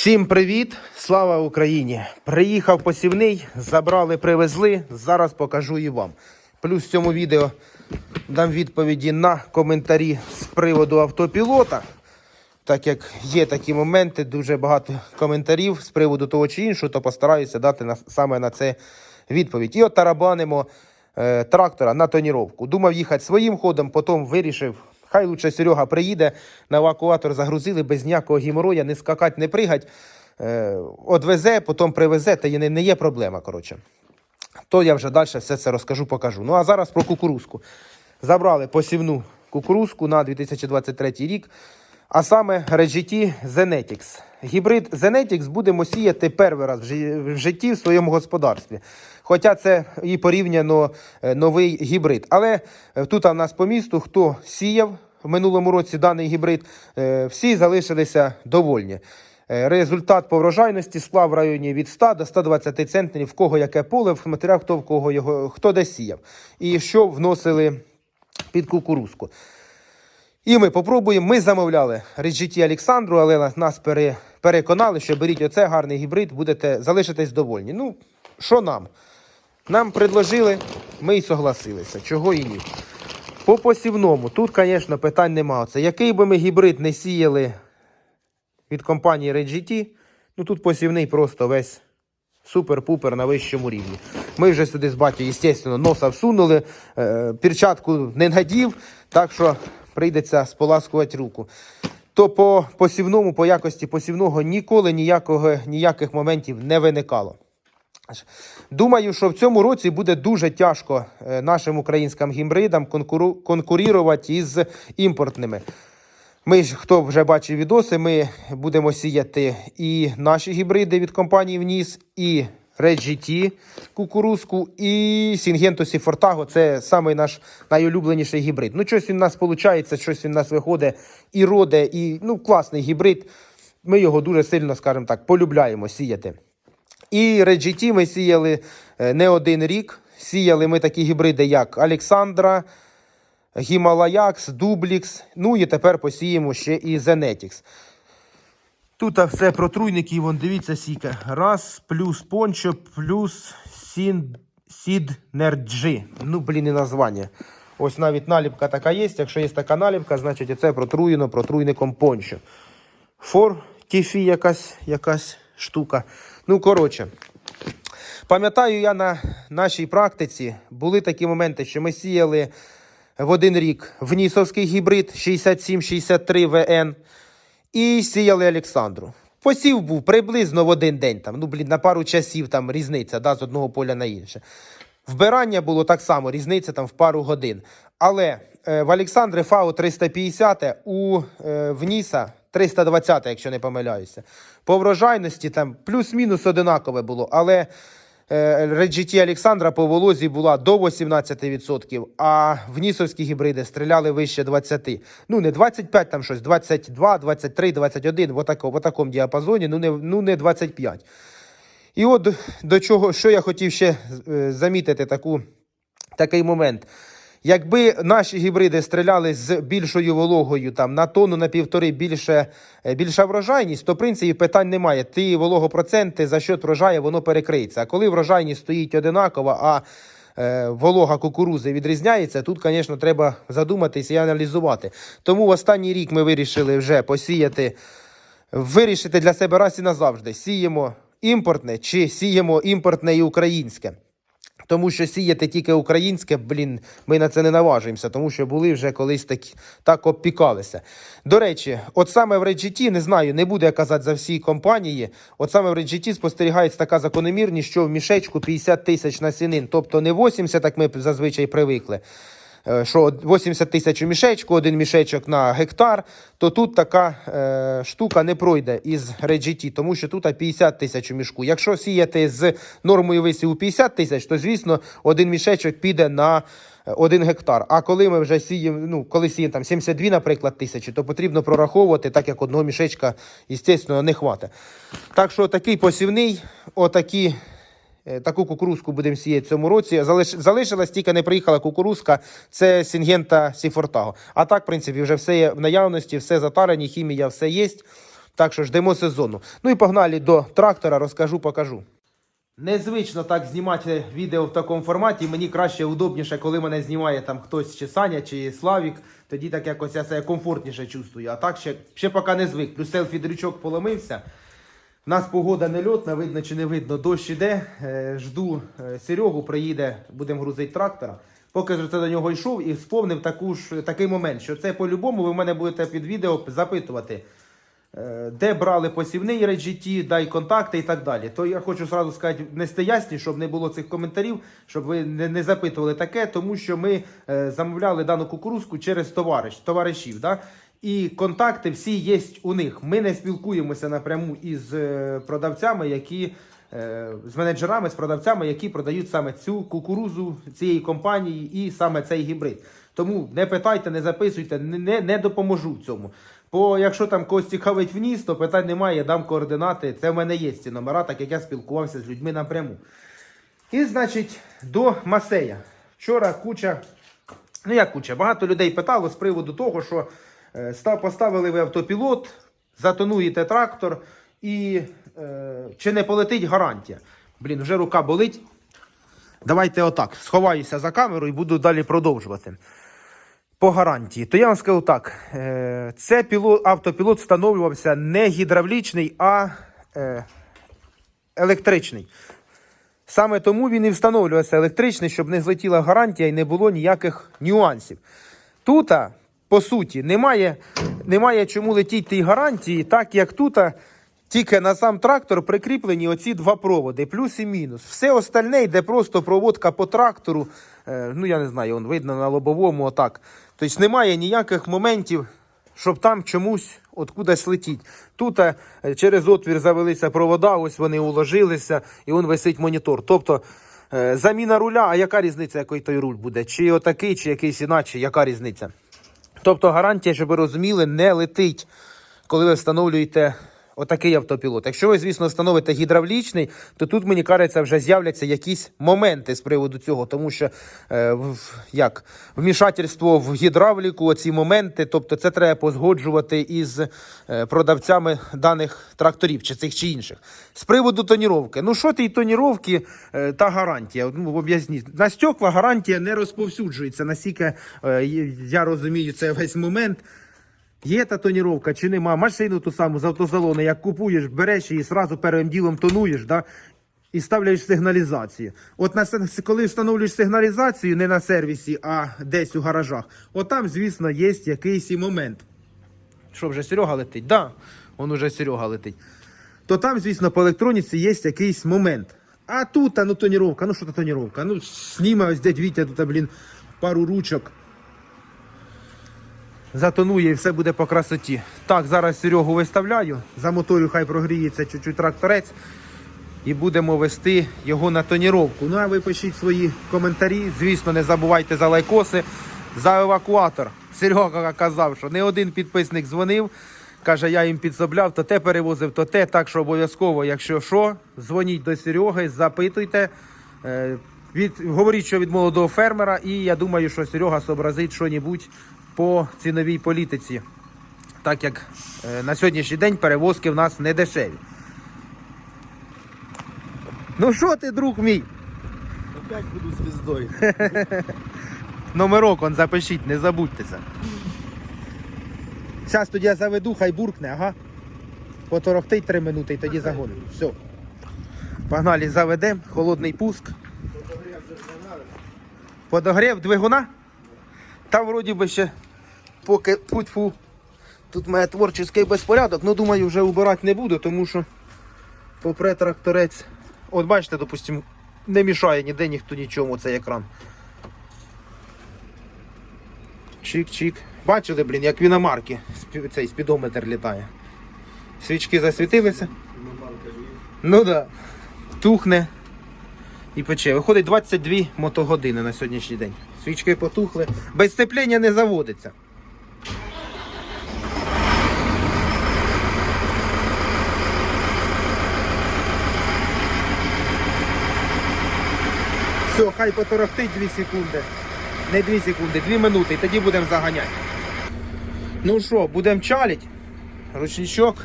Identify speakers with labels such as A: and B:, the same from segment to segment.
A: Всім привіт! Слава Україні! Приїхав посівний, забрали, привезли. Зараз покажу і вам. Плюс в цьому відео дам відповіді на коментарі з приводу автопілота. Так як є такі моменти, дуже багато коментарів з приводу того чи іншого, то постараюся дати на, саме на це відповідь. І от тарабанимо е, трактора на тоніровку. Думав їхати своїм ходом, потім вирішив. Хай лучше Серега приїде, на евакуатор загрузили без ніякого гімороя, не скакать, не пригать. Е, одвезе, потім привезе, та не, не є проблема. коротше. То я вже далі все це розкажу, покажу. Ну а зараз про кукурузку. Забрали посівну кукурузку на 2023 рік, а саме RGT Zenetics. Гібрид Zenetics будемо сіяти перший раз в житті в своєму господарстві. Хоча це і порівняно е, новий гібрид. Але е, тут у нас по місту, хто сіяв в минулому році даний гібрид, е, всі залишилися довольні. Результат по врожайності склав в районі від 100 до 120 центнерів, в кого яке поле, в матеріал, хто в кого його, хто де сіяв. І що вносили під кукурузку. І ми попробуємо. Ми замовляли Реджіті Олександру, але нас- нас пере, переконали, що беріть оце гарний гібрид, будете залишитись довольні. Ну, що нам? Нам предложили, ми й согласилися. Чого і ні. По посівному, тут, звісно, питань немає. Це який би ми гібрид не сіяли від компанії RedGT, ну тут посівний просто весь супер-пупер на вищому рівні. Ми вже сюди з батьком, звісно, носа всунули, е, перчатку не надів, так що прийдеться споласкувати руку. То по посівному, по якості посівного ніколи ніякого, ніяких моментів не виникало. Думаю, що в цьому році буде дуже тяжко е, нашим українським гібридам конкуру... конкурувати із імпортними. Ми ж, хто вже бачив відоси, ми будемо сіяти і наші гібриди від компанії Вніс, і Red GT кукурузку, і Syngento Fortago. Це самий наш найулюбленіший гібрид. Ну, щось він у нас виходить, щось він у нас виходить і роде, і ну, класний гібрид. Ми його дуже сильно, скажімо так, полюбляємо сіяти. І Red GT ми сіяли е, не один рік. Сіяли ми такі гібриди, як Олександра, Гімалаякс, Дублікс. Ну і тепер посіємо ще і Zenetics. Тут все протруйники, вон дивіться сіка. Раз, плюс пончо, плюс сін, сіднерджі. Ну, блін, і названня. Ось навіть наліпка така є. Якщо є така наліпка, значить це протруєно протруйником пончо. Фор тіфі якась, якась штука. Ну, коротше. Пам'ятаю, я на нашій практиці були такі моменти, що ми сіяли в один рік внісовський гібрид 67-63 ВН і сіяли Олександру. Посів був приблизно в один день, там, ну, блін, на пару часів там різниця да, з одного поля на інше. Вбирання було так само, різниця там в пару годин. Але е, в Олександри ФАО 350, у е, Вніса 320, якщо не помиляюся. По врожайності там плюс-мінус одинакове було, але е, Реджіті Олександра по волозі була до 18%, а внісовські гібриди стріляли вище 20%. Ну, не 25, там щось, 22, 23, 21, в, отако, в отакому діапазоні, ну не, ну не 25. І от до- чого, що я хотів ще е, замітити таку, такий момент. Якби наші гібриди стріляли з більшою вологою, там на тонну, на півтори більше, е, більша врожайність, то в принципі питань немає. Ті вологопроценти за счет врожаю воно перекриється. А коли врожайність стоїть одинакова, а е, волога кукурузи відрізняється, тут, звісно, треба задуматись і аналізувати. Тому в останній рік ми вирішили вже посіяти вирішити для себе раз і назавжди, сіємо імпортне чи сіємо імпортне і українське. Тому що сіяти тільки українське, блін, ми на це не наважуємося, тому що були вже колись так, так обпікалися. До речі, от саме в RedGT, не знаю, не буду я казати за всі компанії. От саме в RedGT спостерігається така закономірність, що в мішечку 50 тисяч насінин, тобто не 80, як ми зазвичай привикли. Е, Що 80 тисяч у мішечку, один мішечок на гектар, то тут така е, штука не пройде із RedGT, тому що тут 50 тисяч у мішку. Якщо сіяти з нормою висіву 50 тисяч, то звісно один мішечок піде на е, один гектар. А коли ми вже сіємо, ну коли сіємо там 72, наприклад, тисячі, то потрібно прораховувати, так як одного мішечка, звісно, не хватить. Так що такий посівний, отакі. Е, Таку кукурузку будемо сіяти в цьому році. Залиш... Залишилась тільки не приїхала кукурузка, це Сінгента Сіфортаго. А так, в принципі, вже все є в наявності, все затарені, хімія, все є. Так що ждемо сезону. Ну і погнали до трактора, розкажу, покажу. Незвично так знімати відео в такому форматі. Мені краще удобніше, коли мене знімає там хтось чи Саня, чи Славік. Тоді так якось я себе комфортніше чувствую. А так ще, ще поки не звик. Плюс селфі-дрючок поломився. У нас погода не льотна, видно чи не видно. Дощ іде. Е, жду е, Серегу, приїде, будемо грузити трактора. Поки ж це до нього йшов і сповнив таку ж, такий момент, що це по-любому ви в мене будете під відео запитувати. Е, Де брали посівний RGT, дай контакти і так далі. То я хочу сразу сказати, нести ясність, щоб не було цих коментарів, щоб ви не, запитували таке, тому що ми замовляли дану кукурузку через товариш, товаришів. Да? І контакти всі є у них. Ми не спілкуємося напряму із е, продавцями, які е, з менеджерами, з продавцями, які продають саме цю кукурузу цієї компанії і саме цей гібрид. Тому не питайте, не записуйте, не, не, допоможу в цьому. Бо якщо там когось цікавить вніс, то питань немає, дам координати. Це в мене є ці номера, так як я спілкувався з людьми напряму. І, значить, до Масея. Вчора куча, ну як куча, багато людей питало з приводу того, що поставили ви автопілот, затонуєте трактор і е, чи не полетить гарантія. Блін, вже рука болить. Давайте отак. Сховаюся за камеру і буду далі продовжувати. По гарантії, то я вам скажу так: е, це пілот, автопілот встановлювався не гідравлічний, а е, електричний. Саме тому він і встановлювався електричний, щоб не злетіла гарантія і не було ніяких нюансів. Тут, по суті, немає, немає чому летіти тій гарантії, так як тут тільки на сам трактор прикріплені оці два проводи, плюс і мінус. Все остальне йде просто проводка по трактору. Е, ну, я не знаю, он видно на лобовому отак. Тобто немає ніяких моментів, щоб там чомусь откудись летіть. Тут через отвір завелися провода, ось вони уложилися, і он висить монітор. Тобто е, заміна руля, а яка різниця, який той руль буде? Чи отакий, чи якийсь іначе, яка різниця? Тобто гарантія, щоб ви розуміли, не летить, коли ви встановлюєте отакий автопілот. Якщо ви, звісно, встановите гідравлічний, то тут, мені кажеться, вже з'являться якісь моменти з приводу цього, тому що е, як, вмішательство в гідравліку, оці моменти, тобто це треба позгоджувати із е, продавцями даних тракторів, чи цих чи інших. З приводу тоніровки. Ну, що тій тоніровки е, та гарантія? Ну, об'ясніть. На стекла гарантія не розповсюджується, наскільки е, я розумію, це весь момент. Є та тоніровка чи нема, машину ту саму з автозалону, як купуєш, береш її зразу первим ділом тонуєш, да? і ставляєш сигналізацію. От на, коли встановлюєш сигналізацію не на сервісі, а десь у гаражах, от там, звісно, є якийсь і момент. Що вже Серега летить? Да, он уже Серега летить. То там, звісно, по електроніці є якийсь момент. А тут, ну тоніровка, ну що то тоніровка? Ну, сніма ось дядь Вітя тут, блін, пару ручок затонує і все буде по красоті. Так, зараз Серегу виставляю. За моторю хай прогріється чуть-чуть тракторець. І будемо вести його на тоніровку. Ну а ви пишіть свої коментарі. Звісно, не забувайте за лайкоси, за евакуатор. Серега казав, що не один підписник дзвонив. Каже, я їм підсобляв, то те перевозив, то те. Так що обов'язково, якщо що, дзвоніть до Сереги, запитуйте. Е, від, говоріть, що від молодого фермера, і я думаю, що Серега зобразить щось по ціновій політиці. Так як е, на сьогоднішній день перевозки в нас не дешеві. Ну що ти, друг мій?
B: Опять буду звездой.
A: Номерок он запишіть, не забудьтеся. Зараз тоді я заведу, хай буркне, ага. Поторохтить 3 минути і тоді загонимо. Все. Погнали, заведемо, холодний пуск. Подогрів двигуна? Та вроді би ще поки путь-фу. Тут має творчий безпорядок, ну думаю, вже убирати не буду, тому що попре тракторець. От бачите, допустимо, не мішає ніде ніхто нічому цей екран. Чик-чик. Бачили, блін, як в іномарки цей спідометр літає. Свічки засвітилися. Ну да. Тухне і пече. Виходить 22 мотогодини на сьогоднішній день. Свічки потухли. Без сцеплення не заводиться. Все, хай поторохтить 2 секунди. Не 2 секунди, 2 минути, і тоді будемо заганяти. Ну що, будемо чалить. Ручничок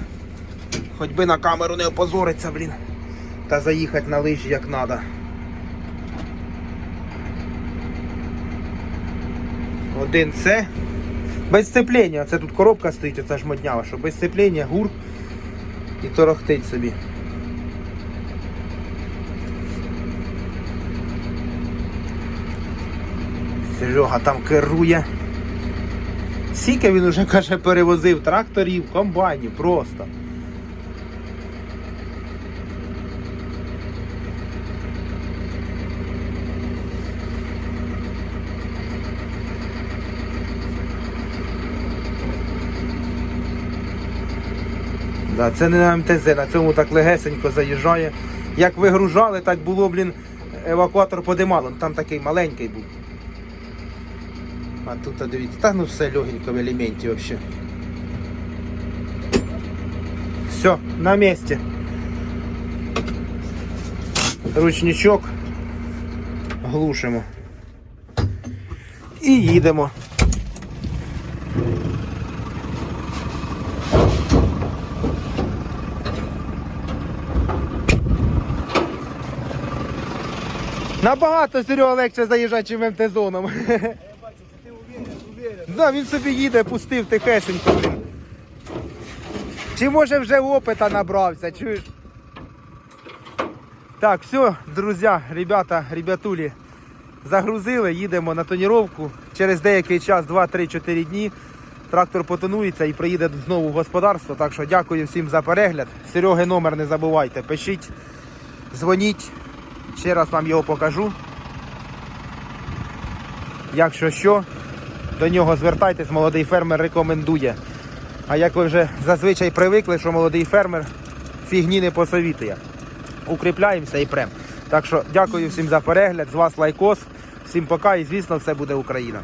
A: Хоч би на камеру не опозориться, блін. Та заїхати на лижі як треба. Один це. Без сцеплення. Це тут коробка стоїть, оця ж моднява, що без сцеплення, гур і торохтить собі. Серега там керує. Скільки він уже каже перевозив тракторів, комбайнів просто. Да, це не на МТЗ, на цьому так легесенько заїжджає. Як вигружали, так було, блін, евакуатор подимало. Там такий маленький був. А тут, дивіться, та ну все легенько в елементі взагалі. Все, на місці. Ручничок. Глушимо. І їдемо. Набагато Серега легше заїжджати, чим МТ-зоном. Да, він собі їде, пустив тихесенько. Чи може вже опита набрався, чуєш? Так, все, друзі, ребята, ребятулі, загрузили, їдемо на тоніровку. Через деякий час, 2-3-4 дні, трактор потонується і приїде знову в господарство. Так що дякую всім за перегляд. Сереги номер не забувайте, пишіть, дзвоніть. Ще раз вам його покажу. Якщо що, до нього звертайтесь, молодий фермер рекомендує. А як ви вже зазвичай привикли, що молодий фермер фігні не посовітує. Укріпляємося і прем. Так що дякую всім за перегляд. З вас лайкос. Всім пока і звісно все буде Україна.